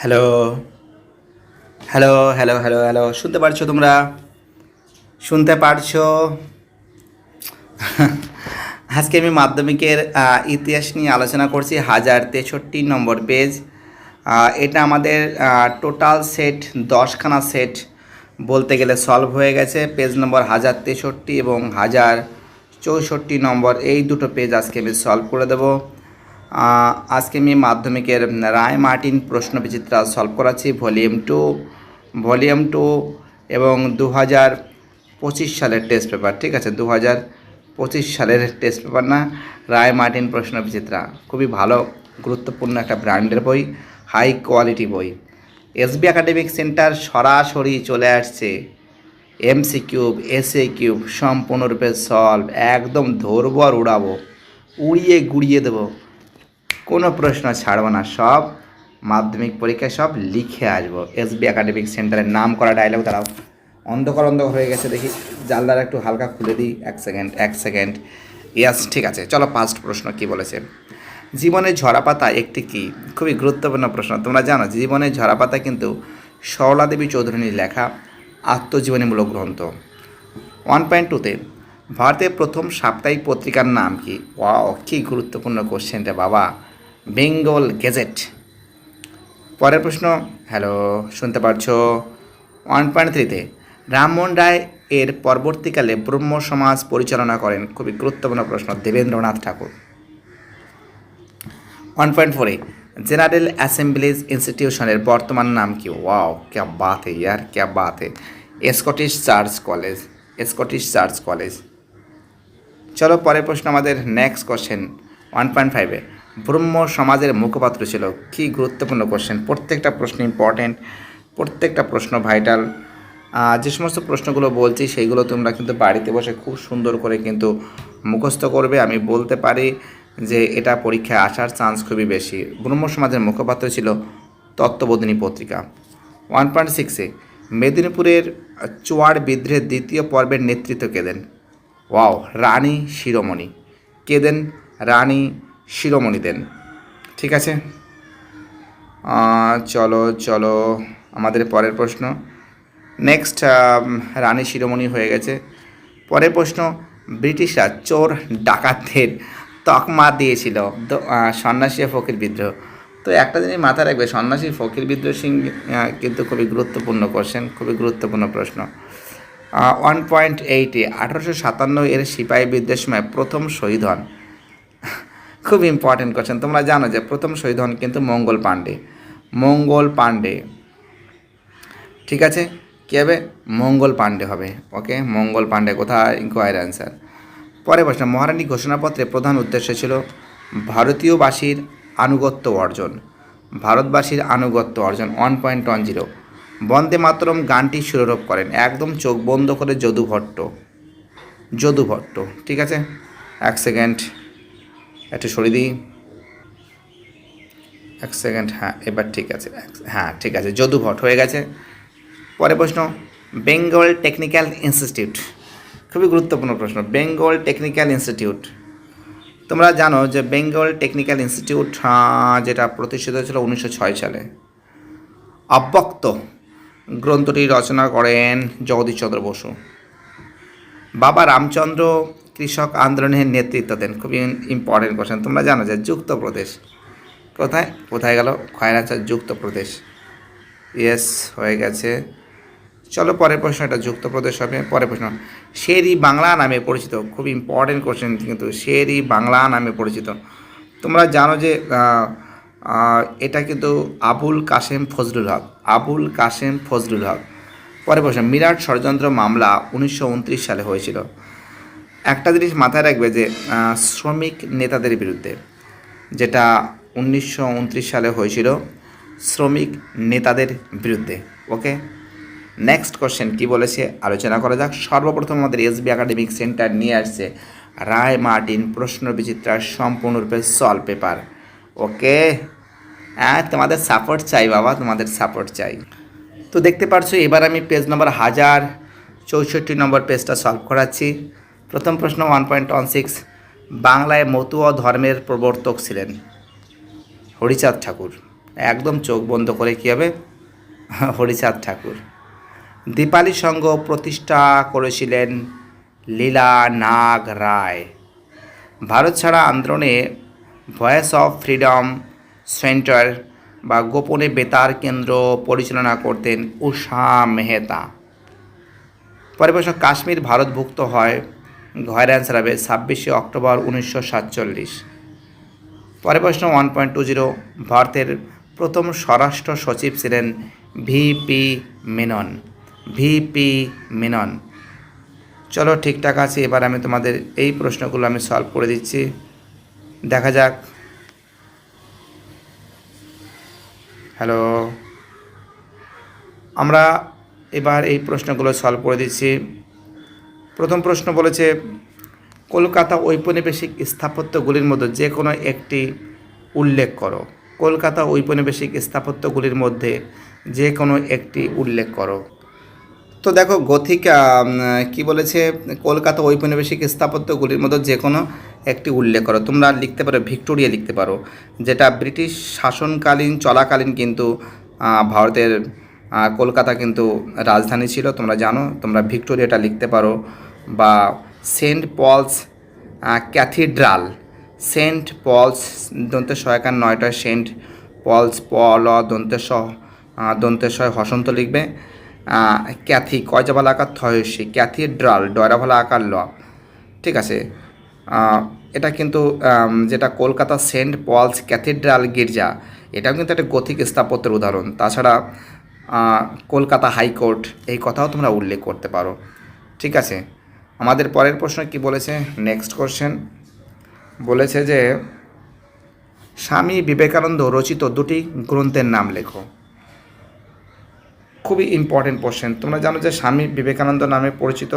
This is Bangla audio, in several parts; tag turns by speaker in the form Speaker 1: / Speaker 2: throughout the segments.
Speaker 1: Hello hello hello hello hello শুনতে পারছ তোমরা? শুনতে পারছ? আজকে আমি মাধ্যমিকের ইতিহাস নিয়ে আলোচনা করছি, হাজার তেষট্টি নম্বর পেজ এটা আমাদের টোটাল সেট দশখানা সেট বলতে গেলে সলভ হয়ে গেছে। পেজ নম্বর হাজার তেষট্টি এবং হাজার চৌষট্টি নম্বর, এই দুটো পেজ আজকে আমি সলভ করে দেবো। আজকে আমি মাধ্যমিকের রায় মার্টিন প্রশ্ন বিচিত্রা সলভ করাচ্ছি ভলিউম টু ভলিউম টু এবং দু হাজার পঁচিশ সালের টেস্ট পেপার ঠিক আছে? দু হাজার পঁচিশ সালের টেস্ট পেপার না, রায় মার্টিন প্রশ্ন বিচিত্রা খুবই ভালো, গুরুত্বপূর্ণ একটা ব্র্যান্ডের বই হাই কোয়ালিটি বই। এসবি একাডেমিক সেন্টার সরাসরি চলে আসছে। এমসি কিউব এসএ কিউব সম্পূর্ণরূপে সলভ একদম ধরবো আর উড়াবো, উড়িয়ে গুড়িয়ে দেবো। কোনো প্রশ্ন ছাড়বো না, সব মাধ্যমিক পরীক্ষায় সব লিখে আসব। এসবি একাডেমিক সেন্টারের নাম করা ডায়লগ দাঁড়াও। অন্ধকার অন্ধকার হয়ে গেছে, দেখি জানলার একটু হালকা খুলে দিই, এক সেকেন্ড এক সেকেন্ড ইয়াস ঠিক আছে, চলো ফার্স্ট প্রশ্ন কি বলেছে? জীবনের ঝরাপাতা একটি কি? খুবই গুরুত্বপূর্ণ প্রশ্ন, তোমরা জানো, জীবনের ঝরাপাতা কিন্তু সরলা দেবী চৌধুরীর লেখা আত্মজীবনীমূলক গ্রন্থ। ওয়ান পয়েন্ট টুতে ভারতের প্রথম সাপ্তাহিক পত্রিকার নাম কি? ওয়াও কি গুরুত্বপূর্ণ কোশ্চেনটা বাবা। Bengal Gazette. পরের প্রশ্ন, হ্যালো, শুনতে পারছ? ওয়ান পয়েন্ট থ্রিতে রামমোহন রায় এর পরবর্তীকালে ব্রহ্ম সমাজ পরিচালনা করেন খুবই গুরুত্বপূর্ণ প্রশ্ন দেবেন্দ্রনাথ ঠাকুর। ওয়ান পয়েন্ট ফোরে জেনারেল অ্যাসেম্বলিজ ইনস্টিটিউশনের বর্তমান নাম কি? ওয়াও ক্যা বাত হে ইয়ার, ক্যা Baat Scottish Church College, Scottish Church College. চলো পরের প্রশ্ন আমাদের নেক্সট কোশ্চেন ওয়ান পয়েন্ট ফাইভে ব্রহ্ম সমাজের মুখপাত্র ছিল। কি গুরুত্বপূর্ণ কোশ্চেন প্রত্যেকটা প্রশ্ন ইম্পর্টেন্ট প্রত্যেকটা প্রশ্ন ভাইটাল যে সমস্ত প্রশ্নগুলো বলছি, সেইগুলো তোমরা কিন্তু বাড়িতে বসে খুব সুন্দর করে কিন্তু মুখস্থ করবে। আমি বলতে পারি যে এটা পরীক্ষায় আসার চান্স খুবই বেশি। ব্রহ্ম সমাজের মুখপাত্র ছিল তত্ত্ববোধিনী পত্রিকা। ওয়ান পয়েন্ট সিক্সে মেদিনীপুরের চুয়াড় বিদ্রোহের দ্বিতীয় পর্বের নেতৃত্ব কে দেন? ওয়াও রানী শিরোমণি। কে দেন? রানী শিরোমণি দেন। ঠিক আছে? চলো চলো, আমাদের পরের প্রশ্ন। নেক্সট রানী শিরোমণি হয়ে গেছে। পরের প্রশ্ন, ব্রিটিশরা চোর, ডাকাতদের তকমা দিয়েছিল। সন্ন্যাসী ফকির বিদ্রোহ। তো একটা জিনিস মাথায় রাখবে, সন্ন্যাসী, ফকির বিদ্রোহ সিং কিন্তু খুবই গুরুত্বপূর্ণ কোশ্চেন খুবই গুরুত্বপূর্ণ প্রশ্ন। ওয়ান পয়েন্ট এইটে আঠারোশো সাতান্ন এর সিপাহী বিদ্রোহের সময় প্রথম শহীদ হন। খুব ইম্পর্টেন্ট কোশ্চেন তোমরা জানো যে প্রথম শহীদ হন কিন্তু মঙ্গল পাণ্ডে। মঙ্গল পাণ্ডে। ঠিক আছে? কী হবে মঙ্গল পাণ্ডে হবে। ওকে মঙ্গল পাণ্ডে কোথায়? ইনকোয়ারি অ্যান্সার পরে প্রশ্ন, মহারানী ঘোষণাপত্রে প্রধান উদ্দেশ্য ছিল ভারতীয়বাসীর আনুগত্য অর্জন। ভারতবাসীর আনুগত্য অর্জন one point one zero Vande Mataram গানটি সুররোপ করেন। একদম চোখ বন্ধ করে যদু ভট্ট যদু ভট্ট ঠিক আছে? এক সেকেন্ড একটু সরিয়ে দিই। এক সেকেন্ড হ্যাঁ এবার ঠিক আছে। হ্যাঁ ঠিক আছে, যদু ভট্ট হয়ে গেছে। পরে প্রশ্ন বেঙ্গল টেকনিক্যাল ইনস্টিটিউট খুবই গুরুত্বপূর্ণ প্রশ্ন বেঙ্গল টেকনিক্যাল ইনস্টিটিউট তোমরা জানো যে বেঙ্গল টেকনিক্যাল ইনস্টিটিউট যেটা প্রতিষ্ঠিত ছিল উনিশশো সালে। অব্যক্ত গ্রন্থটি রচনা করেন জগদীশচন্দ্র বসু। বাবা রামচন্দ্র কৃষক আন্দোলনের নেতৃত্ব দেন। খুবই ইম্পর্টেন্ট কোশ্চেন তোমরা জানো যে যুক্তপ্রদেশ কোথায়? কোথায় গেল? খয়রাচার যুক্তপ্রদেশ। ইয়েস হয়ে গেছে। চলো পরের প্রশ্ন এটা যুক্তপ্রদেশ হবে। পরের প্রশ্ন, শেরি বাংলা নামে পরিচিত। খুব ইম্পর্টেন্ট কোশ্চেন কিন্তু, শেরি বাংলা নামে পরিচিত। তোমরা জানো যে এটা কিন্তু আবুল কাশেম ফজলুল হক। আবুল কাশেম ফজলুল হক। পরের প্রশ্ন, মিরাট ষড়যন্ত্র মামলা উনিশশো উনত্রিশ সালে হয়েছিল। একটা জিনিস মাথায় রাখবে যে শ্রমিক নেতাদের বিরুদ্ধে, যেটা উনিশশো উনত্রিশ সালে হয়েছিল, শ্রমিক নেতাদের বিরুদ্ধে, ওকে? নেক্সট কোশ্চেন কি বলেছে? আলোচনা করা যাক। সর্বপ্রথম আমাদের এসবি একাডেমিক সেন্টার নিয়ে আসছে রায় মার্টিন প্রশ্ন বিচিত্রার সম্পূর্ণরূপে সলভ পেপার, ওকে? হ্যাঁ তোমাদের সাপোর্ট চাই বাবা, তোমাদের সাপোর্ট চাই। তো দেখতে পারছ, এবার আমি পেজ নম্বর হাজার চৌষট্টি নম্বর পেজটা সলভ করাচ্ছি। প্রথম প্রশ্ন ওয়ান পয়েন্ট ওয়ান সিক্স বাংলায় মতুয়া ধর্মের প্রবর্তক ছিলেন হরিচাঁদ ঠাকুর। একদম চোখ বন্ধ করে কী হবে? হরিচাঁদ ঠাকুর। দীপালি সংঘ প্রতিষ্ঠা করেছিলেন লীলা নাগ রায়। ভারত ছাড়া আন্দোলনে ভয়েস অফ ফ্রিডম সেন্টার বা গোপনে বেতার কেন্দ্র পরিচালনা করতেন উষা মেহতা। পরে প্রশ্ন, কাশ্মীর ভারতভুক্ত হয় ঘয়ের অ্যান্সার হবে ছাব্বিশে অক্টোবর উনিশশো সাতচল্লিশ। পরে প্রশ্ন ওয়ান পয়েন্ট টু জিরো ভারতের প্রথম স্বরাষ্ট্র সচিব ছিলেন ভিপি মেনন ভিপি মেনন চলো ঠিকঠাক আছে, এবার আমি তোমাদের এই প্রশ্নগুলো আমি সলভ করে দিচ্ছি। দেখা যাক। হ্যালো আমরা এবার এই প্রশ্নগুলো সলভ করে দিচ্ছি। প্রথম প্রশ্ন বলেছে, কলকাতা ঔপনিবেশিক স্থাপত্যগুলির মধ্যে যে কোনো একটি উল্লেখ করো। কলকাতা ঔপনিবেশিক স্থাপত্যগুলির মধ্যে যে কোনো একটি উল্লেখ করো। তো দেখো, গথিক কি বলেছে, কলকাতা ঔপনিবেশিক স্থাপত্যগুলির মধ্যে যে কোনো একটি উল্লেখ করো। তোমরা লিখতে পারো, ভিক্টোরিয়া লিখতে পারো, যেটা ব্রিটিশ শাসনকালীন, চলাকালীন কিন্তু ভারতের কলকাতা কিন্তু রাজধানী ছিল, তোমরা জানো, তোমরা ভিক্টোরিয়াটা লিখতে পারো। বা Saint Paul's cathedral. Saint Paul's দন্তে সহায়কার নয়টা সেন্ট পলস পল দন্তেশ দন্তেশয় হসন্ত লিখবে। ক্যাথি কয়জাভালা আকার থয়সী ক্যাথিড্রাল ডয়রাভালা আকার ল। ঠিক আছে? এটা কিন্তু যেটা কলকাতা সেন্ট পলস, ক্যাথিড্রাল, গির্জা, এটাও কিন্তু একটা গথিক স্থাপত্যের উদাহরণ। তাছাড়া কলকাতা হাইকোর্ট, এই কথাও তোমরা উল্লেখ করতে পারো। ঠিক আছে? আমাদের পরের প্রশ্ন কি বলেছে? নেক্সট কোশ্চেন বলেছে যে, স্বামী বিবেকানন্দ রচিত দুটি গ্রন্থের নাম লেখো। খুবই ইম্পর্টেন্ট কোশ্চেন তোমরা জানো যে, স্বামী বিবেকানন্দ নামে পরিচিত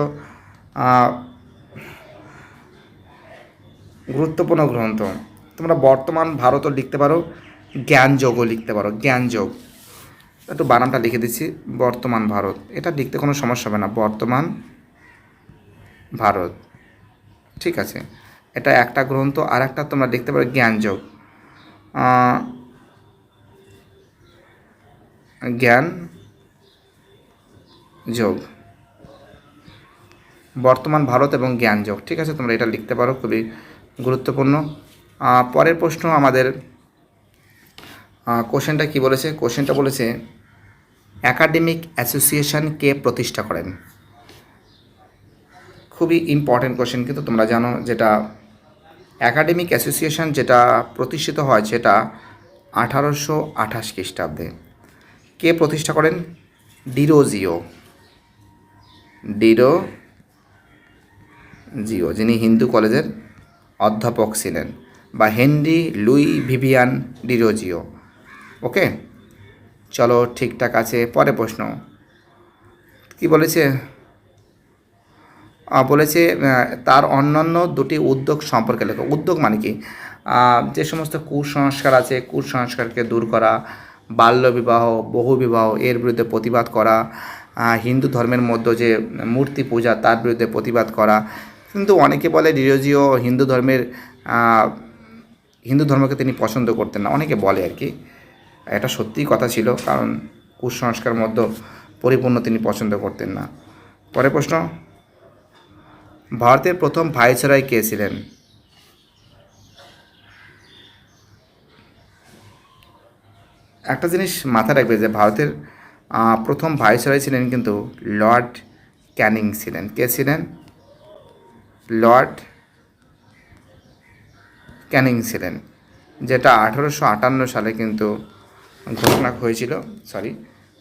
Speaker 1: গুরুত্বপূর্ণ গ্রন্থ। তোমরা বর্তমান ভারতও লিখতে পারো, জ্ঞানযোগও লিখতে পারো। জ্ঞানযোগ। একটু বানানটা লিখে দিচ্ছি, বর্তমান ভারত। এটা লিখতে কোনো সমস্যা হবে না। বর্তমান ভারত। ঠিক আছে। এটা একটা গ্রন্থ আর একটা তোমরা লিখতে পারো জ্ঞানযোগ। জ্ঞান যোগ বর্তমান ভারত এবং জ্ঞানযোগ। ঠিক আছে, তোমরা এটা লিখতে পারো, খুবই গুরুত্বপূর্ণ। পরের প্রশ্ন আমাদের কোশ্চেনটা কি বলেছে? কোশ্চেনটা বলেছে একাডেমিক অ্যাসোসিয়েশন কে প্রতিষ্ঠা করেন? খুবই ইম্পর্টেন্ট কোশ্চেন কিন্তু তোমরা জানো যেটা একাডেমিক অ্যাসোসিয়েশন যেটা প্রতিষ্ঠিত হয় সেটা আঠারোশো আঠাশ খ্রিস্টাব্দে। কে প্রতিষ্ঠা করেন? ডিরোজিও। ডিরো জিও যিনি হিন্দু কলেজের অধ্যাপক ছিলেন, বা Henry Louis Vivian Derozio. Okay? চলো ঠিকঠাক আছে, পরে প্রশ্ন। কি বলেছে? বলেছে তার অন্যান্য দুটি উদ্যোগ সম্পর্কে লেখো। উদ্যোগ মানে কি? যে সমস্ত কুসংস্কার আছে, কুসংস্কারকে দূর করা, বাল্যবিবাহ, বহুবিবাহ, এর বিরুদ্ধে প্রতিবাদ করা হিন্দু ধর্মের মধ্যে যে মূর্তি পূজা, তার বিরুদ্ধে প্রতিবাদ করা। কিন্তু অনেকে বলে ডিরোজিও হিন্দু ধর্মের হিন্দু ধর্মকে তিনি পছন্দ করতেন না। অনেকে বলে আর কি। এটা সত্যিই কথা ছিল, কারণ কুসংস্কার মধ্যে পরিপূর্ণ তিনি পছন্দ করতেন না। পরে প্রশ্ন ভারতের প্রথম ভাইসরয় কে ছিলেন? একটা জিনিস মাথায় রাখবে যে ভারতের প্রথম ভাইসরয় ছিলেন কিন্তু লর্ড ক্যানিং ছিলেন। কে ছিলেন? লর্ড ক্যানিং ছিলেন, যেটা আঠারোশো আটান্ন সালে কিন্তু ঘোষণা হয়েছিল, সরি,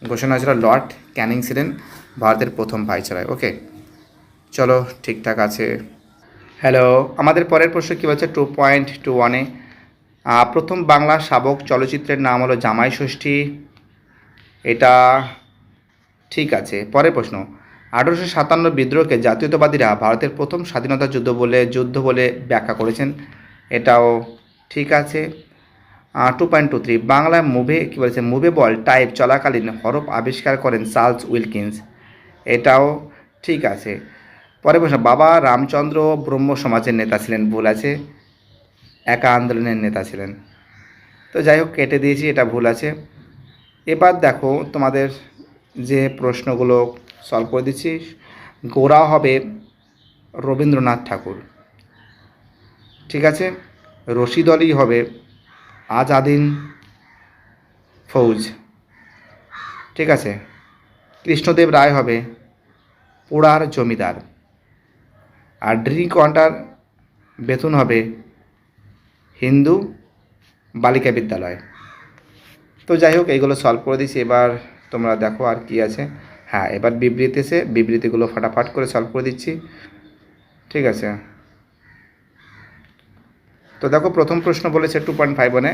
Speaker 1: ঘোষণা হয়েছিল লর্ড ক্যানিং ছিলেন ভারতের প্রথম ভাইসরয় ওকে চলো, ঠিকঠাক আছে। হ্যালো আমাদের পরের প্রশ্ন কী বলছে? টু পয়েন্ট টু ওয়ানে প্রথম বাংলা শাবক চলচ্চিত্রের নাম হলো জামাই ষষ্ঠী। এটা ঠিক আছে। পরের প্রশ্ন, আঠারোশো সাতান্ন বিদ্রোহকে জাতীয়তাবাদীরা ভারতের প্রথম স্বাধীনতা যুদ্ধ বলে যুদ্ধ বলে ব্যাখ্যা করেছেন। এটাও ঠিক আছে। টু পয়েন্ট টু থ্রি বাংলায় মুভে, কী বলেছে? মুভেবল টাইপ চলাকালীন হরফ আবিষ্কার করেন চার্লস উইলকিন্স। এটাও ঠিক আছে। পরে প্রশ্ন, বাবা রামচন্দ্র ব্রহ্ম সমাজের নেতা ছিলেন, ভুল আছে। একা আন্দোলনের নেতা ছিলেন। তো যাই হোক, কেটে দিয়েছি, এটা ভুল আছে। এবার দেখো, তোমাদের যে প্রশ্নগুলো সলভ করে দিচ্ছি। গোড়া হবে রবীন্দ্রনাথ ঠাকুর। ঠিক আছে? রশিদ আলী হবে আজাদিন ফৌজ। ঠিক আছে? কৃষ্ণদেব রায় হবে পোড়ার জমিদার। আর ড্রিঙ্ক ওয়াটার বেতন হবে হিন্দু বালিকা বিদ্যালয়। তো যাই হোক, এইগুলো সলভ করে দিয়েছি। এবার তোমরা দেখো আর কি আছে। হ্যাঁ এবার বিবৃতি এসে বিবৃতিগুলো ফাটাফাট করে সলভ করে দিচ্ছি। ঠিক আছে। তো দেখো, প্রথম প্রশ্ন বলেছে টু পয়েন্ট ফাইভ ওয়ানে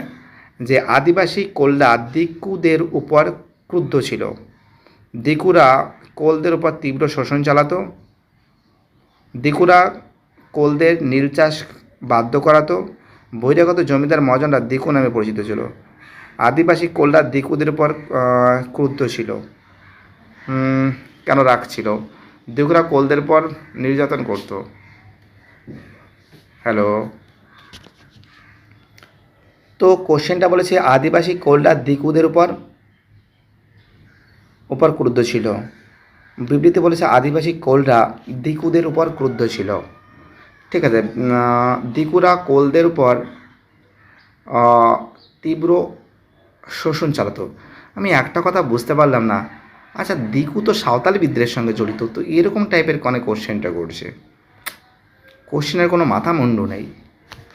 Speaker 1: যে আদিবাসী কোল্লা দিকুদের উপর ক্রুদ্ধ ছিল। দিকুরা কোলদের উপর তীব্র শোষণ চালাতো। দিকুরা কোলদের নীল চাষ বাধ্য করাতো। বহিরাগত জমিদার মহাজনরা দিকু নামে পরিচিত ছিল। আদিবাসী কোল্লা দিকুদের উপর ক্রুদ্ধ ছিল। কেন রাখছিল দিকুরা কোলদের পর নির্যাতন করতো। হ্যালো তো কোশ্চেনটা বলেছে, আদিবাসী কোল্ডা দিকুদের উপর উপর ক্রুদ্ধ ছিল। বিবৃতি বলেছে, আদিবাসী কোলরা দিকুদের উপর ক্রুদ্ধ ছিল। ঠিক আছে দিকুরা কোলদের উপর তীব্র শোষণ চালাতো। আমি একটা কথা বুঝতে পারলাম না। আচ্ছা দিকু তো সাঁওতালি বিদ্রোহের সঙ্গে জড়িত, তো এরকম টাইপের কনে কোশ্চেনটা করছে কোশ্চেনের কোনো মাথা মুন্ডু নেই।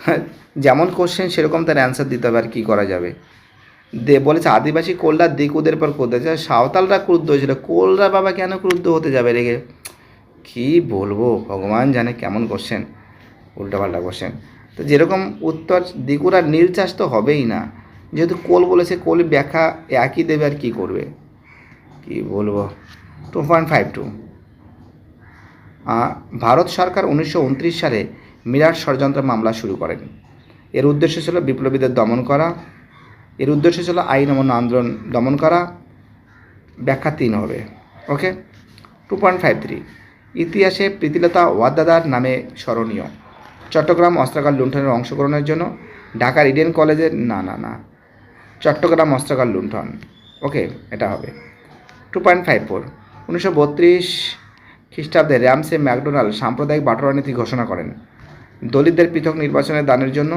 Speaker 1: যেমন কোশ্চেন সেরকম তার অ্যান্সার দিতে হবে আর কী করা যাবে। দে বলেছে, আদিবাসী কোলরা দিকুদের পর ক্রুদ্ধ। হয়েছে সাঁওতালরা ক্রুদ্ধ হয়েছিল। কোলরা বাবা কেন ক্রুদ্ধ হতে যাবে রেগে কী বলব? ভগবান জানে কেমন কোশ্চেন উল্টোপাল্টা কোশ্চেন তো যেরকম উত্তর দিকুরা নীল চাষ তো হবেই না। যেহেতু কোল বলেছে, কোল ব্যাখ্যা একই দেবে আর কী করবে? কী বলব? Two point five two Bharat সরকার উনিশশো উনত্রিশ সালে মিরাট ষড়যন্ত্র মামলা শুরু করেন। এর উদ্দেশ্য ছিল বিপ্লবীদের দমন করা এর উদ্দেশ্য ছিল আইন অমান্য আন্দোলন দমন করা। ব্যাখ্যা তিন হবে। Okay? Two point five three ইতিহাসে প্রীতিলতা ওয়াদ্দাদার নামে স্মরণীয়। চট্টগ্রাম অস্ত্রাগার লুণ্ঠনের অংশগ্রহণের জন্য ঢাকার ইডেন কলেজের না না না। চট্টগ্রাম অস্ত্রাগার লুণ্ঠন। ওকে? এটা হবে। টু পয়েন্ট ফাইভ ফোর উনিশশো বত্রিশ খ্রিস্টাব্দে র্যামসে ম্যাকডোনাল্ড সাম্প্রদায়িক বাটোয়ারা নীতি ঘোষণা করেন। দলিতদের পৃথক নির্বাচনের দানের জন্য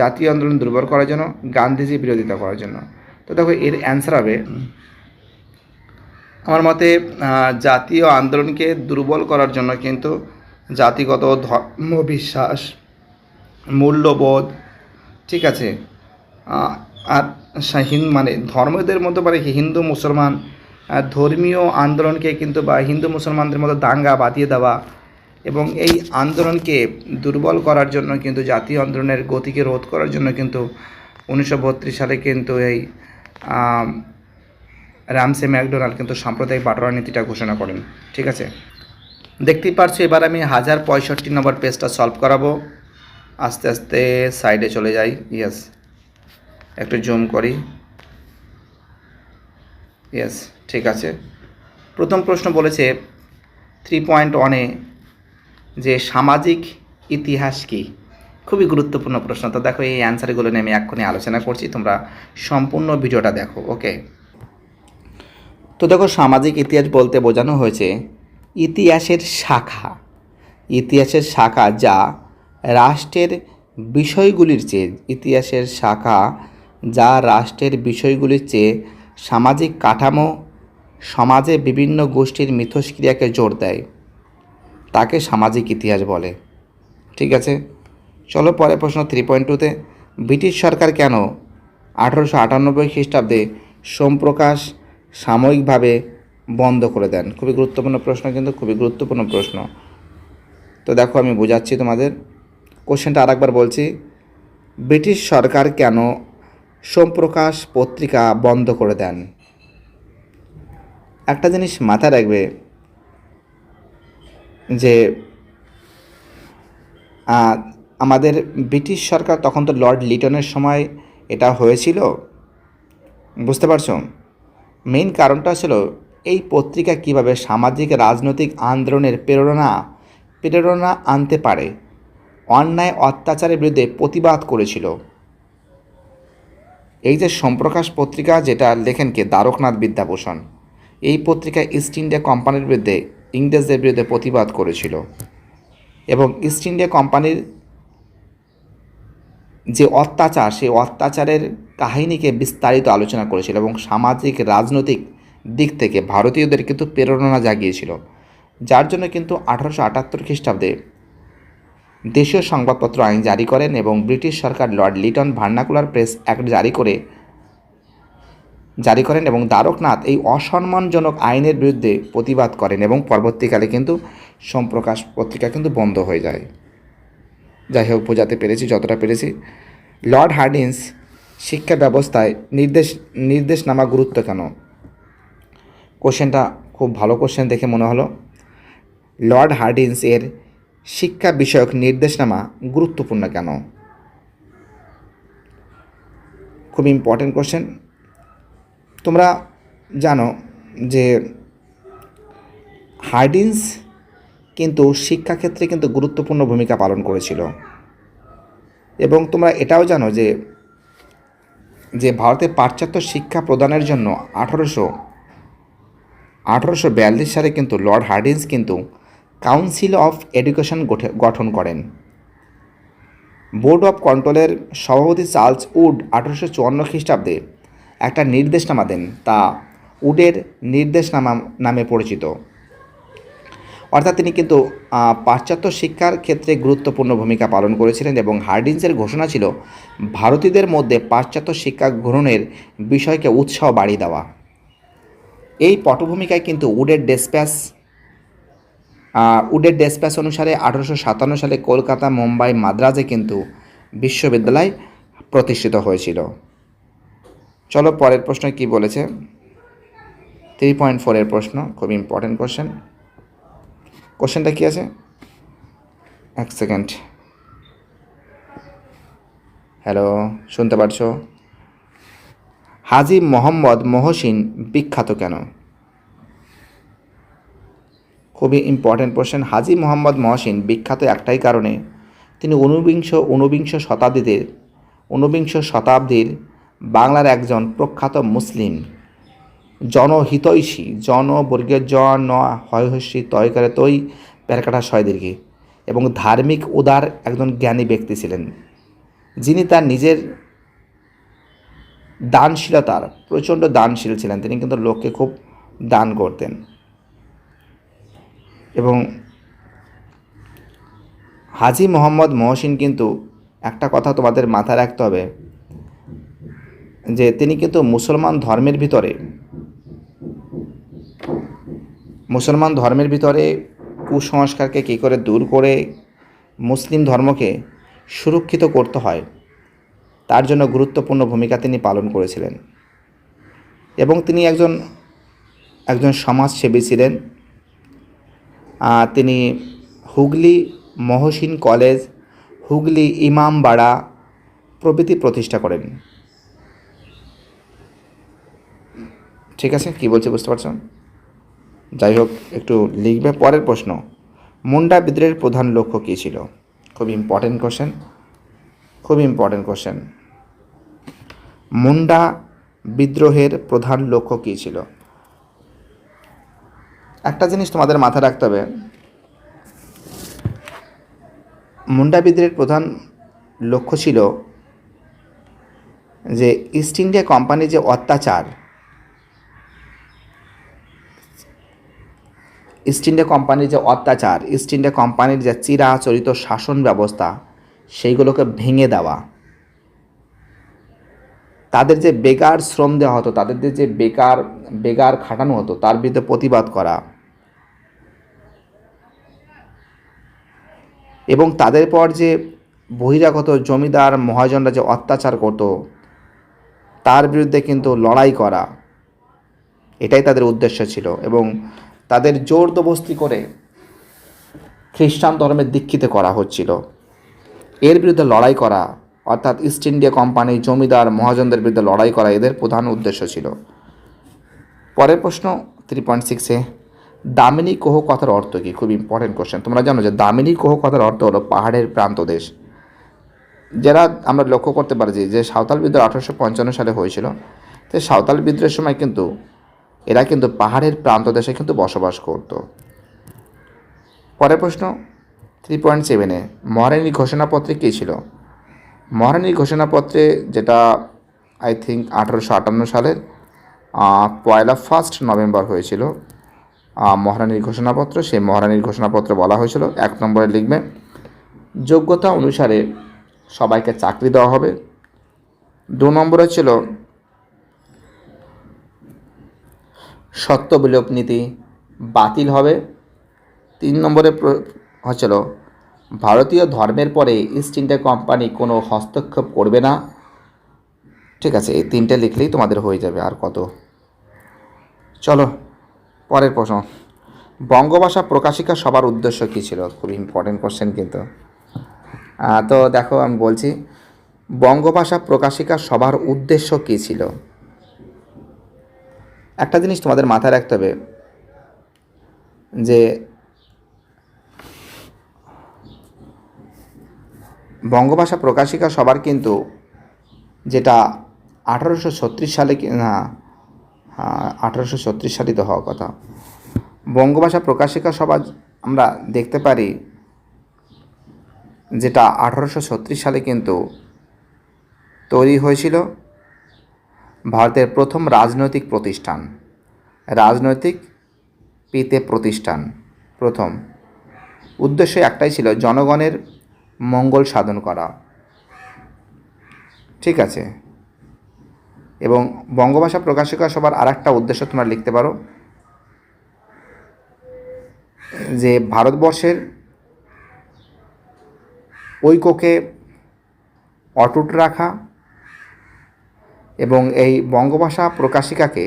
Speaker 1: জাতীয় আন্দোলন দুর্বল করার জন্য, গান্ধীজি বিরোধিতা করার জন্য। তো দেখো, এর অ্যান্সার হবে, আমার মতে জাতীয় আন্দোলনকে দুর্বল করার জন্য কিন্তু জাতিগত ধর্ম বিশ্বাস মূল্যবোধ, ঠিক আছে আর মানে ধর্মদের মধ্যে মানে হিন্দু, মুসলমান ধর্মীয় আন্দোলনকে কিন্তু বা হিন্দু, মুসলমানদের মধ্যে দাঙ্গা বাঁধিয়ে দেওয়া এবং এই আন্দোলনকে দুর্বল করার জন্য কিন্তু, জাতীয় আন্দোলনের গতিকে রোধ করার জন্য কিন্তু উনিশশো বত্রিশ সালে কিন্তু এই রামসে ম্যাকডোনাল্ড কিন্তু সাম্প্রদায়িক বাটোয়ারা নীতিটা ঘোষণা করেন। ঠিক আছে? দেখতেই পারছ, এবার আমি হাজার পঁয়ষট্টি নম্বর পেজটা সলভ করাবো। আস্তে আস্তে সাইডে চলে যাই। ইয়েস একটু জুম করি। ইয়েস ঠিক আছে। প্রথম প্রশ্ন বলেছে থ্রি পয়েন্ট ওয়ানে যে সামাজিক ইতিহাস কি? খুবই গুরুত্বপূর্ণ প্রশ্ন। তো দেখো, এই অ্যান্সারগুলো নিয়ে আমি এক্ষুনি আলোচনা করছি। তোমরা সম্পূর্ণ ভিডিওটা দেখো, ওকে? তো দেখো, সামাজিক ইতিহাস বলতে বোঝানো হয়েছে ইতিহাসের শাখা। ইতিহাসের শাখা যা রাষ্ট্রের বিষয়গুলির চেয়ে, ইতিহাসের শাখা যা রাষ্ট্রের বিষয়গুলির চেয়ে সামাজিক কাঠামো, সমাজে বিভিন্ন গোষ্ঠীর মিথস্ক্রিয়াকে জোর দেয়। তাকে সামাজিক ইতিহাস বলে। ঠিক আছে? চলো পরে প্রশ্ন থ্রি পয়েন্ট টুতে ব্রিটিশ সরকার কেন আঠারোশো আটানব্বই খ্রিস্টাব্দে সোমপ্রকাশ সাময়িকভাবে বন্ধ করে দেন? খুবই গুরুত্বপূর্ণ প্রশ্ন, কিন্তু খুবই গুরুত্বপূর্ণ প্রশ্ন। তো দেখো, আমি বোঝাচ্ছি তোমাদের। কোশ্চেনটা আরেকবার বলছি। ব্রিটিশ সরকার কেন সোমপ্রকাশ পত্রিকা বন্ধ করে দেন? একটা জিনিস মাথায় রাখবে যে আমাদের ব্রিটিশ সরকার তখন তো লর্ড লিটনের সময় এটা হয়েছিল। বুঝতে পারছ? মেইন কারণটা ছিল এই পত্রিকা কীভাবে সামাজিক রাজনৈতিক আন্দোলনের প্রেরণা প্রেরণা আনতে পারে। অন্যায় অত্যাচারের বিরুদ্ধে প্রতিবাদ করেছিল। এই যে সম্প্রকাশ পত্রিকা যেটা লেখেন কে, দ্বারকনাথ বিদ্যাভূষণ, এই পত্রিকা ইস্ট ইন্ডিয়া কোম্পানির বিরুদ্ধে ইংরেজদের বিরুদ্ধে প্রতিবাদ করেছিল। এবং ইস্ট ইন্ডিয়া কোম্পানির যে অত্যাচার, সেই অত্যাচারের কাহিনীকে বিস্তারিত আলোচনা করেছিল এবং সামাজিক, রাজনৈতিক দিক থেকে ভারতীয়দের কিন্তু প্রেরণা জাগিয়েছিল। যার জন্য কিন্তু আঠারোশো আটাত্তর খ্রিস্টাব্দে দেশীয় সংবাদপত্র আইন জারি করেন এবং ব্রিটিশ সরকার Lord Lytton Vernacular Press Act জারি করে জারি করেন এবং দ্বারকনাথ এই অসম্মানজনক আইনের বিরুদ্ধে প্রতিবাদ করেন এবং পরবর্তীকালে কিন্তু সম্প্রকাশ পত্রিকা কিন্তু বন্ধ হয়ে যায়। যাই হোক, বোঝাতে পেরেছি, যতটা পেরেছি। লর্ড হার্ডিন্স শিক্ষা ব্যবস্থায় নির্দেশ, নির্দেশনামা গুরুত্ব কেন? কোশ্চেনটা খুব ভালো কোশ্চেন দেখে মনে হলো। লর্ড হার্ডিন্স এর শিক্ষা বিষয়ক নির্দেশনামা গুরুত্বপূর্ণ কেন? খুব ইম্পর্টেন্ট কোশ্চেন তোমরা জানো যে হার্ডিন্স কিন্তু শিক্ষাক্ষেত্রে কিন্তু গুরুত্বপূর্ণ ভূমিকা পালন করেছিল। এবং তোমরা এটাও জানো যে যে ভারতে পাশ্চাত্য শিক্ষা প্রদানের জন্য আঠারোশো আঠারোশো বিয়াল্লিশ সালে কিন্তু লর্ড হার্ডিন্স কিন্তু কাউন্সিল অফ এডুকেশন গঠন করেন। বোর্ড অফ কন্ট্রোলের সভাপতি চার্লস উড আঠারোশো চুয়ান্ন খ্রিস্টাব্দে একটা নির্দেশনামা দেন, তা উডের নির্দেশনামা নামে পরিচিত। অর্থাৎ তিনি কিন্তু পাশ্চাত্য শিক্ষার ক্ষেত্রে গুরুত্বপূর্ণ ভূমিকা পালন করেছিলেন এবং হার্ডিন্সের ঘোষণা ছিল, ভারতীয়দের মধ্যে পাশ্চাত্য শিক্ষা গ্রহণের বিষয়কে উৎসাহ বাড়িয়ে দেওয়া। এই পটভূমিকায় কিন্তু উডের ডেসপ্যাস উডের ডেসপ্যাস অনুসারে আঠারোশো সাতান্ন সালে কলকাতা, মুম্বাই, মাদ্রাজে কিন্তু বিশ্ববিদ্যালয় প্রতিষ্ঠিত হয়েছিল। চলো পরের প্রশ্ন কি বলেছে? থ্রি পয়েন্ট ফোরের প্রশ্ন, খুব ইম্পর্টেন্ট কোশ্চেন কোশ্চেনটা কী আছে? এক সেকেন্ড হ্যালো শুনতে পারছ? হাজি মোহাম্মদ মহসিন বিখ্যাত কেন? খুবই ইম্পর্টেন্ট কোশ্চেন হাজি মোহাম্মদ মহসিন বিখ্যাত একটাই কারণে, তিনি ঊনবিংশ ঊনবিংশ শতাব্দীতে, ঊনবিংশ শতাব্দীর বাংলার একজন প্রখ্যাত মুসলিম। জনহিতৈষী, জনবর্গের জন হয়হস্যি তয় করে তৈ প্যারকাটা ছয় দীর্ঘে এবং ধার্মিক উদার একজন জ্ঞানী ব্যক্তি ছিলেন। যিনি তার নিজের দানশীলতার প্রচণ্ড দানশীল ছিলেন। তিনি কিন্তু লোককে খুব দান করতেন। এবং হাজি মোহাম্মদ মহসিন কিন্তু একটা কথা তোমাদের মাথায় রাখতে হবে। যে তিনি কিন্তু মুসলমান ধর্মের ভিতরে, মুসলমান ধর্মের ভিতরে কুসংস্কারকে কী করে দূর করে মুসলিম ধর্মকে সুরক্ষিত করতে হয়, তার জন্য গুরুত্বপূর্ণ ভূমিকা তিনি পালন করেছিলেন। এবং তিনি একজন একজন সমাজসেবী ছিলেন। তিনি হুগলি মহসিন কলেজ, হুগলি ইমামবাড়া প্রভৃতি প্রতিষ্ঠা করেন। ঠিক আছে? কি বলছে বুঝতে পারছ যাই হোক, একটু লিখবে। পরের প্রশ্ন, মুন্ডা বিদ্রোহের প্রধান লক্ষ্য কী ছিল? খুব ইম্পর্টেন্ট কোশ্চেন খুব ইম্পর্টেন্ট কোশ্চেন মুন্ডা বিদ্রোহের প্রধান লক্ষ্য কী ছিল? একটা জিনিস তোমাদের মাথায় রাখতে হবে। মুন্ডা বিদ্রোহের প্রধান লক্ষ্য ছিল যে ইস্ট ইন্ডিয়া কোম্পানির যে অত্যাচার ইস্ট ইন্ডিয়া কোম্পানির যে অত্যাচার ইস্ট ইন্ডিয়া কোম্পানির যে চিরাচরিত শাসন ব্যবস্থা, সেইগুলোকে ভেঙে দেওয়া। তাদের যে বেকার শ্রম দেওয়া হতো, তাদের যে বেকার বেকার খাটানো হতো, তার বিরুদ্ধে প্রতিবাদ করা। এবং তাদের পর যে বহিরাগত জমিদার মহাজনরা যে অত্যাচার করতো, তার বিরুদ্ধে কিন্তু লড়াই করা। এটাই তাদের উদ্দেশ্য ছিল। এবং তাদের জোর দবস্তি করে খ্রিস্টান ধর্মের দীক্ষিত করা হচ্ছিল। এর বিরুদ্ধে লড়াই করা, অর্থাৎ ইস্ট ইন্ডিয়া কোম্পানি জমিদার মহাজনদের বিরুদ্ধে লড়াই করা এদের প্রধান উদ্দেশ্য ছিল। পরের প্রশ্ন থ্রি পয়েন্ট সিক্সে দামিনী কোহ কথার অর্থ কী? খুব ইম্পর্টেন্ট কোশ্চেন তোমরা জানো যে দামিনী কোহ কথার অর্থ হলো পাহাড়ের প্রান্ত দেশ। যারা আমরা লক্ষ্য করতে পারি যে সাঁওতাল বিদ্রোহ আঠারোশো পঞ্চান্ন সালে হয়েছিল, তো সাঁওতাল বিদ্রোহের সময় কিন্তু এরা কিন্তু পাহাড়ের প্রান্ত দেশে কিন্তু বসবাস করতো। পরের প্রশ্ন থ্রি পয়েন্ট সেভেনে মহারানীর ঘোষণাপত্রে কী ছিল? মহারানীর ঘোষণাপত্রে যেটা আই থিঙ্ক আঠারোশো আটান্ন সালের পয়লা ফার্স্ট নভেম্বর হয়েছিল মহারানীর ঘোষণাপত্র। সেই মহারানীর ঘোষণাপত্র বলা হয়েছিল, এক নম্বরে লিখবে, যোগ্যতা অনুসারে সবাইকে চাকরি দেওয়া হবে। দু নম্বরে ছিল সত্য বিলোপ নীতি বাতিল হবে। তিন নম্বরে হচ্ছিল ভারতীয় ধর্মের পরে ইস্ট ইন্ডিয়া কোম্পানি কোনো হস্তক্ষেপ করবে না। ঠিক আছে, এই তিনটে লিখলেই তোমাদের হয়ে যাবে আর কত। চলো, পরের প্রশ্ন। বঙ্গভাষা প্রকাশিকা সবার উদ্দেশ্য কী ছিল? খুব ইম্পর্টেন্ট কোশ্চেন কিন্তু। তো দেখো, আমি বলছি, বঙ্গভাষা প্রকাশিকা সবার উদ্দেশ্য কী ছিল? একটা জিনিস তোমাদের মাথায় রাখতে হবে, যে বঙ্গভাষা প্রকাশিকা সবার কিন্তু যেটা আঠারোশো ছত্রিশ সালে না আঠারোশো ছত্রিশ সালে তো হওয়ার কথা। বঙ্গভাষা প্রকাশিকা সভা আমরা দেখতে পারি যেটা আঠারোশো ছত্রিশ সালে কিন্তু তৈরি হয়েছিল। ভারতের প্রথম রাজনৈতিক প্রতিষ্ঠান। রাজনৈতিক পিতে প্রতিষ্ঠান। প্রথম। উদ্দেশ্য একটাই ছিল জনগণের মঙ্গল সাধন করা। ঠিক আছে? এবং বঙ্গভাষা প্রকাশিকা সবার আর একটা উদ্দেশ্য তোমরা লিখতে পারো। যে ভারতবর্ষের ঐক্যকে অটুট রাখা এবং এই বঙ্গভাষা প্রকাশিকাকে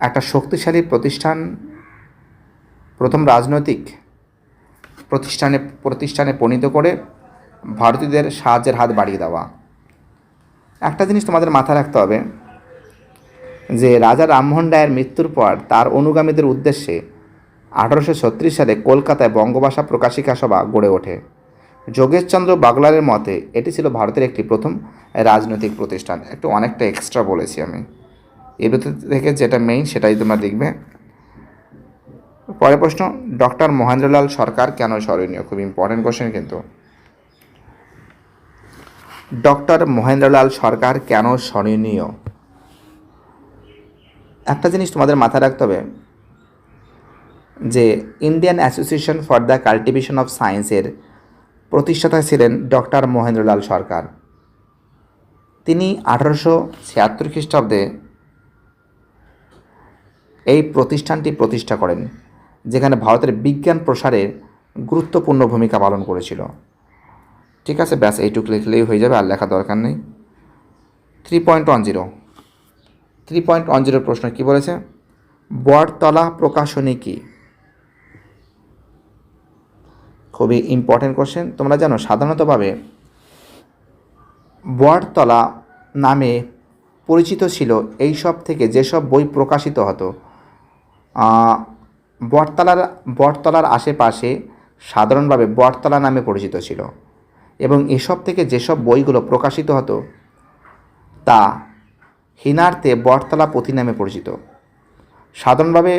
Speaker 1: একটা শক্তিশালী প্রতিষ্ঠান, প্রথম রাজনৈতিক প্রতিষ্ঠানে প্রতিষ্ঠানে পরিণত করে ভারতীয়দের সাহায্যের হাত বাড়িয়ে দেওয়া। একটা জিনিস তোমাদের মাথায় রাখতে হবে, যে রাজা রামমোহন রায়ের মৃত্যুর পর তার অনুগামীদের উদ্দেশ্যে আঠারোশো ছত্রিশ সালে কলকাতায় বঙ্গভাষা প্রকাশিকা সভা গড়ে ওঠে। যোগেশচন্দ্র বাগলারের মতে, এটি ছিল ভারতের একটি প্রথম রাজনৈতিক প্রতিষ্ঠান। একটু অনেকটা এক্সট্রা বলেছি আমি। ভিতর থেকে যেটা মেইন সেটাই তোমরা দেখবে। পরের প্রশ্ন, ডক্টর মহেন্দ্রলাল সরকার কেন স্মরণীয়? খুব ইম্পর্টেন্ট কোশ্চেন কিন্তু। ডক্টর মহেন্দ্রলাল সরকার কেন স্মরণীয়? একটা জিনিস তোমাদের মাথায় রাখতে হবে, যে Indian association for the cultivation of সায়েন্সের প্রতিষ্ঠাতা ছিলেন ডক্টর মহেন্দ্রলাল সরকার। তিনি আঠারোশো ছিয়াত্তর খ্রিস্টাব্দে এই প্রতিষ্ঠানটি প্রতিষ্ঠা করেন, যেখানে ভারতের বিজ্ঞান প্রসারে গুরুত্বপূর্ণ ভূমিকা পালন করেছিল। ঠিক আছে, ব্যাস, এইটুকু লিখলেই হয়ে যাবে, আর লেখা দরকার নেই। Three point one zero three point one জিরোর প্রশ্ন কী বলেছে? বটতলা প্রকাশনী কি? খুবই ইম্পর্টেন্ট কোশ্চেন তোমরা জানো, সাধারণতভাবে বটতলা নামে পরিচিত ছিল এই সব থেকে যেসব বই প্রকাশিত হতো। বটতলার বটতলার আশেপাশে সাধারণভাবে বটতলা নামে পরিচিত ছিল। এবং এসব থেকে যেসব বইগুলো প্রকাশিত হতো, তা হিনার্থে বটতলা পুঁথি নামে পরিচিত। সাধারণভাবে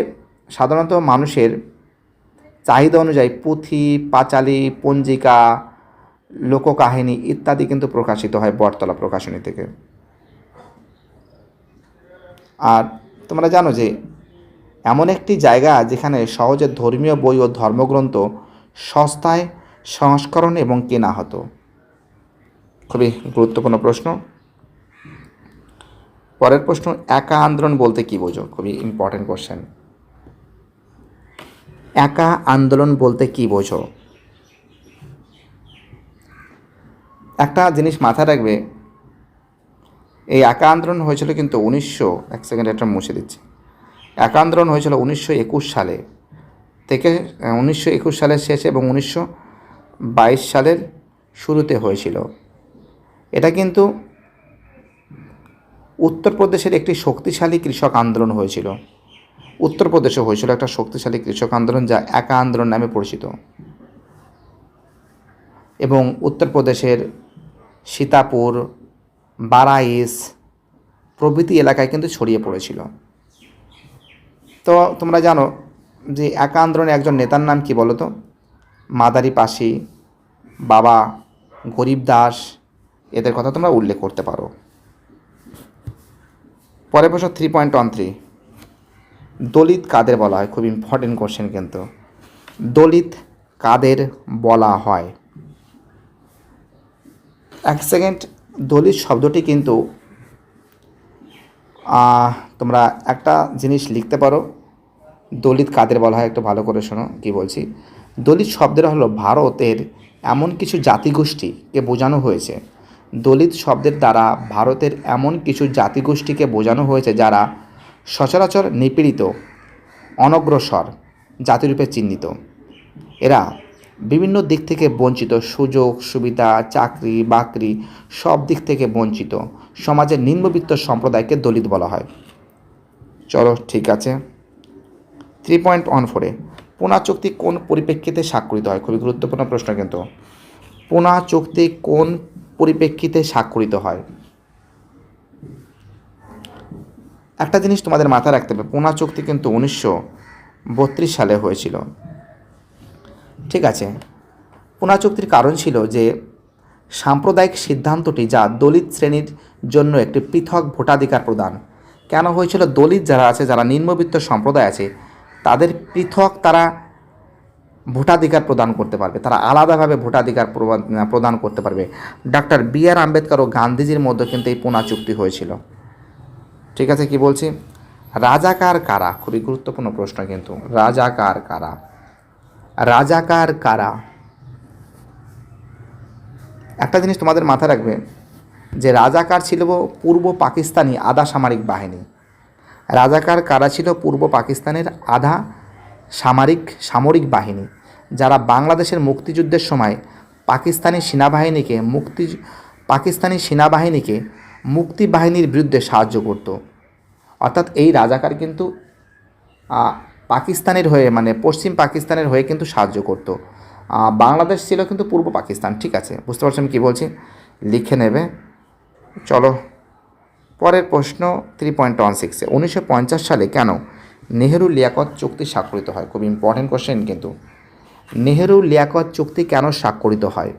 Speaker 1: সাধারণত মানুষের চাহিদা অনুযায়ী পুঁথি, পাঁচালী, পঞ্জিকা, লোককাহিনী ইত্যাদি কিন্তু প্রকাশিত হয় বটতলা প্রকাশনী থেকে। আর তোমরা জানো যে, এমন একটি জায়গা যেখানে সহজে ধর্মীয় বই ও ধর্মগ্রন্থ সস্তায় সংস্করণ এবং কেনা হতো। খুবই গুরুত্বপূর্ণ প্রশ্ন। পরের প্রশ্ন একা আন্দোলন বলতে কি বোঝো? খুবই ইম্পর্টেন্ট কোশ্চেন একা আন্দোলন বলতে কি বোঝো? একটা জিনিস মাথায় রাখবে, এই একা আন্দোলন হয়েছিল কিন্তু উনিশশো, এক সেকেন্ড একটা মুছে দিচ্ছি। একা আন্দোলন হয়েছিল উনিশশো একুশ সালে থেকে, উনিশশো একুশ সালের শেষে এবং উনিশশো বাইশ সালের শুরুতে হয়েছিল। এটা কিন্তু উত্তরপ্রদেশের একটি শক্তিশালী কৃষক আন্দোলন হয়েছিল। উত্তরপ্রদেশে হয়েছিল একটা শক্তিশালী কৃষক আন্দোলন যা একা আন্দোলন নামে পরিচিত। এবং উত্তরপ্রদেশের সীতাপুর, বারাইস প্রভৃতি এলাকায় কিন্তু ছড়িয়ে পড়েছিল। তো তোমরা জানো যে একা আন্দোলনে একজন নেতার নাম কি বলো তো? মাদারি পাশি, বাবা গরিব দাস, এদের কথা তোমরা উল্লেখ করতে পারো। পরে বছর three point one three Dalit কাদের বলা হয়? খুব ইম্পর্টেন্ট কোশ্চেন কিন্তু। দলিত কাদের বলা হয়? এক সেকেন্ড দলিত শব্দটি কিন্তু তোমরা একটা জিনিস লিখতে পারো। দলিত কাদের বলা হয়? একটু ভালো করে শোনো, কি বলছি? দলিত শব্দের হলো ভারতের এমন কিছু জাতিগোষ্ঠীকে বোঝানো হয়েছে। দলিত শব্দের দ্বারা ভারতের এমন কিছু জাতিগোষ্ঠীকে বোঝানো হয়েছে যারা সচরাচর নিপীড়িত, অনগ্রসর, জাতিরূপে চিহ্নিত। এরা বিভিন্ন দিক থেকে বঞ্চিত, সুযোগ, সুবিধা, চাকরি, বাকরি সব দিক থেকে বঞ্চিত। সমাজের নিম্নবিত্ত সম্প্রদায়কে দলিত বলা হয়। চলো, ঠিক আছে। থ্রি পয়েন্ট ওয়ান ফোরে পুনা চুক্তি কোন পরিপ্রেক্ষিতে স্বাক্ষরিত হয়? খুবই গুরুত্বপূর্ণ প্রশ্ন কিন্তু। পুনা চুক্তি কোন পরিপ্রেক্ষিতে স্বাক্ষরিত হয়? একটা জিনিস তোমাদের মাথায় রাখতে হবে, পুনা চুক্তি কিন্তু উনিশশো বত্রিশ সালে হয়েছিল। ঠিক আছে, পুনা চুক্তির কারণ ছিল যে সাম্প্রদায়িক সিদ্ধান্তটি যা দলিত শ্রেণির জন্য একটি পৃথক ভোটাধিকার প্রদান। কেন হয়েছিল? দলিত যারা আছে, যারা নিম্নবিত্ত সম্প্রদায় আছে, তাদের পৃথক তারা ভোটাধিকার প্রদান করতে পারবে, তারা আলাদাভাবে ভোটাধিকার প্রদান করতে পারবে। ডক্টর বি আর আম্বেদকর ও গান্ধীজির মধ্যে কিন্তু এই পুনা চুক্তি হয়েছিল। ঠিক আছে, কি বলছি? রাজাকার কারা? খুবই গুরুত্বপূর্ণ প্রশ্ন কিন্তু। রাজাকার কারা? রাজাকার কারা? একটা জিনিস তোমাদের মাথায় রাখবে, যে রাজাকার ছিল পূর্ব পাকিস্তানি আধা সামরিক বাহিনী। রাজাকার কারা ছিল? পূর্ব পাকিস্তানের আধা সামরিক সামরিক বাহিনী। যারা বাংলাদেশের মুক্তিযুদ্ধের সময় পাকিস্তানি সেনাবাহিনীকে, মুক্তি, পাকিস্তানি সেনাবাহিনীকে মুক্তি বাহিনীর বিরুদ্ধে সাহায্য করত। অর্থাৎ এই রাজাকার কিন্তু পাকিস্তানের হয়ে মানে পশ্চিম পাকিস্তানের হয়ে কিন্তু সাহায্য করত। বাংলাদেশ ছিল কিন্তু পূর্ব পাকিস্তান, ঠিক আছে? বুঝতে পারছ আমি কী বলছি? লিখে নেবে। চলো, পরের প্রশ্ন থ্রি পয়েন্ট ওয়ান সিক্সে উনিশশো পঞ্চাশ সালে কেন নেহেরু লিয়াকত চুক্তি স্বাক্ষরিত হয়? খুব ইম্পর্টেন্ট কোশ্চেন কিন্তু। নেহেরু লিয়াকত চুক্তি কেন স্বাক্ষরিত হয়?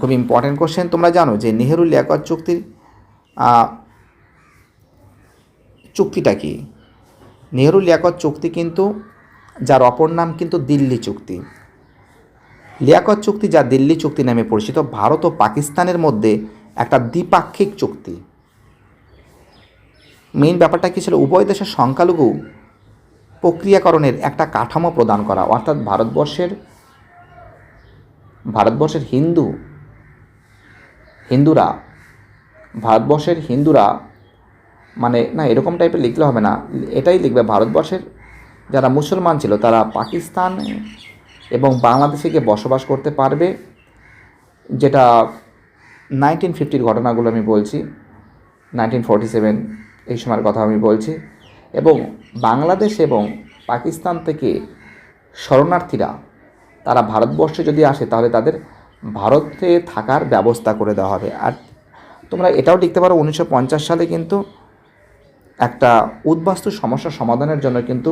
Speaker 1: খুব ইম্পর্টেন্ট কোশ্চেন তোমরা জানো যে নেহেরু লিয়াকত চুক্তির চুক্তিটা কি? নেহেরু লিয়াকত চুক্তি কিন্তু, যার অপর নাম কিন্তু দিল্লি চুক্তি। লিয়াকত চুক্তি যা দিল্লি চুক্তি নামে পরিচিত, ভারত ও পাকিস্তানের মধ্যে একটা দ্বিপাক্ষিক চুক্তি। মেইন ব্যাপারটা কী ছিল? উভয় দেশের সংখ্যালঘু প্রক্রিয়াকরণের একটা কাঠামো প্রদান করা, অর্থাৎ ভারতবর্ষের ভারতবর্ষের হিন্দু, হিন্দুরা, ভারতবর্ষের হিন্দুরা মানে না, এরকম টাইপের লিখলে হবে না। এটাই লিখবে, ভারতবর্ষের যারা মুসলমান ছিল, তারা পাকিস্তান এবং বাংলাদেশে গিয়ে বসবাস করতে পারবে, যেটা নাইনটিন ফিফটির ঘটনাগুলো আমি বলছি নাইনটিন ফর্টি সেভেন এই সময়ের কথা আমি বলছি, এবং বাংলাদেশ এবং পাকিস্তান থেকে শরণার্থীরা তারা ভারতবর্ষে যদি আসে, তাহলে তাদের ভারতে থাকার ব্যবস্থা করে দেওয়া হবে। আর তোমরা এটাও লিখতে পারো, উনিশশো পঞ্চাশ সালে কিন্তু একটা উদ্বাস্তু সমস্যা সমাধানের জন্য কিন্তু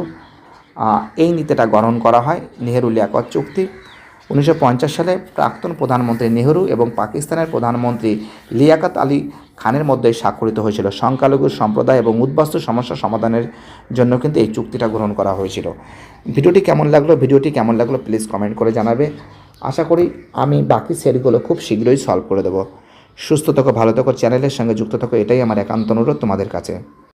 Speaker 1: এই নীতিটা গ্রহণ করা হয়, নেহরুলিয়া লিয়াকত চুক্তি উনিশশো পঞ্চাশ সালে প্রাক্তন প্রধানমন্ত্রী নেহরু এবং পাকিস্তানের প্রধানমন্ত্রী লিয়াকাত আলী খানের মধ্যে স্বাক্ষরিত হয়েছিল। সংখ্যালঘু সম্প্রদায় এবং উদ্বাস্তু সমস্যা সমাধানের জন্য কিন্তু এই চুক্তিটা গ্রহণ করা হয়েছিল। ভিডিওটি কেমন লাগল? ভিডিওটি কেমন লাগল প্লিজ কমেন্ট করে জানাবে। আশা করি আমি বাকি সেটগুলো খুব শীঘ্রই সলভ করে দেবো। সুস্থ থাকো, ভালো থাকো, চ্যানেলের সঙ্গে যুক্ত থাকো, এটাই আমার একান্ত অনুরোধ তোমাদের কাছে।